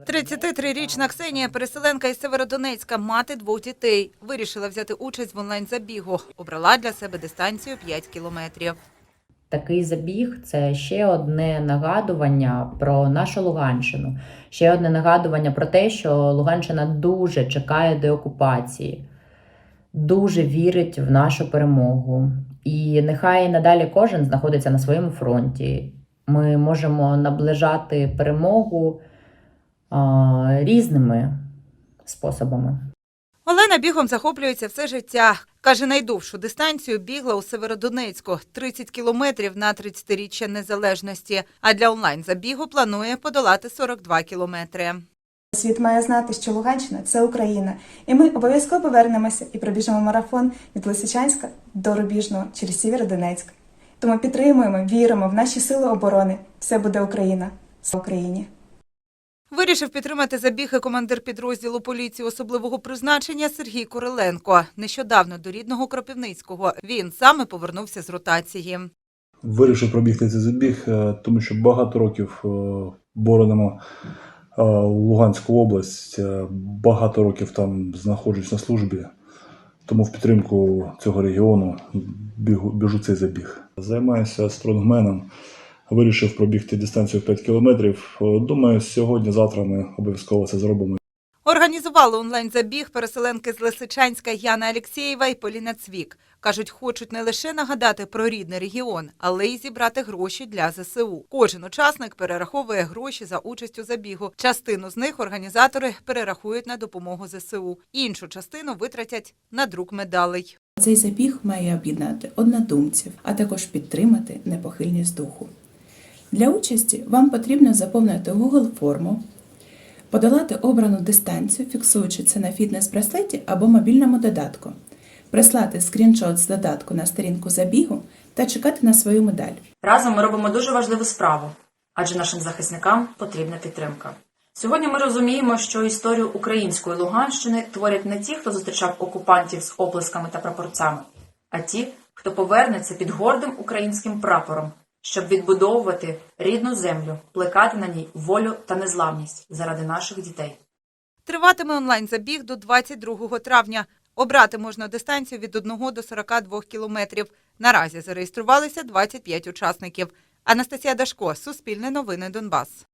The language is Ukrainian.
33-річна Ксенія, переселенка із Северодонецька, мати двох дітей. Вирішила взяти участь в онлайн-забігу. Обрала для себе дистанцію 5 кілометрів. Такий забіг це ще одне нагадування про нашу Луганщину, ще одне нагадування про те, що Луганщина дуже чекає деокупації, дуже вірить в нашу перемогу. І нехай надалі кожен знаходиться на своєму фронті. Ми можемо наближати перемогу різними способами. Олена бігом захоплюється все життя. Каже, найдовшу дистанцію бігла у Северодонецьку – 30 кілометрів на 30-річчя незалежності. А для онлайн-забігу планує подолати 42 кілометри. Світ має знати, що Луганщина це Україна, і ми обов'язково повернемося і пробіжимо марафон від Лисичанська до Рубіжного через Сєвєродонецьк. Тому підтримуємо, віримо в наші сили оборони. Все буде Україна. Слава Україні! Вирішив підтримати забіг і командир підрозділу поліції особливого призначення Сергій Куриленко. Нещодавно до рідного Кропивницького він саме повернувся з ротації. Вирішив пробігти цей забіг, е, тому що багато років е, боронимо е, Луганську область, багато років там знаходжусь на службі, тому в підтримку цього регіону біжу цей забіг. Займаюся стронгменом, вирішив пробігти дистанцію 5 кілометрів. Е, Думаю, сьогодні-завтра ми обов'язково це зробимо. Організували онлайн-забіг переселенки з Лисичанська Яна Алєксєєва і Поліна Цвік. Кажуть, хочуть не лише нагадати про рідний регіон, але й зібрати гроші для ЗСУ. Кожен учасник перераховує гроші за участь у забігу. Частину з них організатори перерахують на допомогу ЗСУ. Іншу частину витратять на друк медалей. Цей забіг має об'єднати однодумців, а також підтримати непохильність духу. Для участі вам потрібно заповнити Google форму, подолати обрану дистанцію, фіксуючи це на фітнес-браслеті або мобільному додатку, прислати скріншот з додатку на сторінку забігу та чекати на свою медаль. Разом ми робимо дуже важливу справу, адже нашим захисникам потрібна підтримка. Сьогодні ми розуміємо, що історію української Луганщини творять не ті, хто зустрічав окупантів з оплесками та прапорцями, а ті, хто повернеться під гордим українським прапором, щоб відбудовувати рідну землю, плекати на ній волю та незламність заради наших дітей. Триватиме онлайн-забіг до 22 травня. Обрати можна дистанцію від 1 до 42 кілометрів. Наразі зареєструвалися 25 учасників. Анастасія Дашко, Суспільне новини Донбас.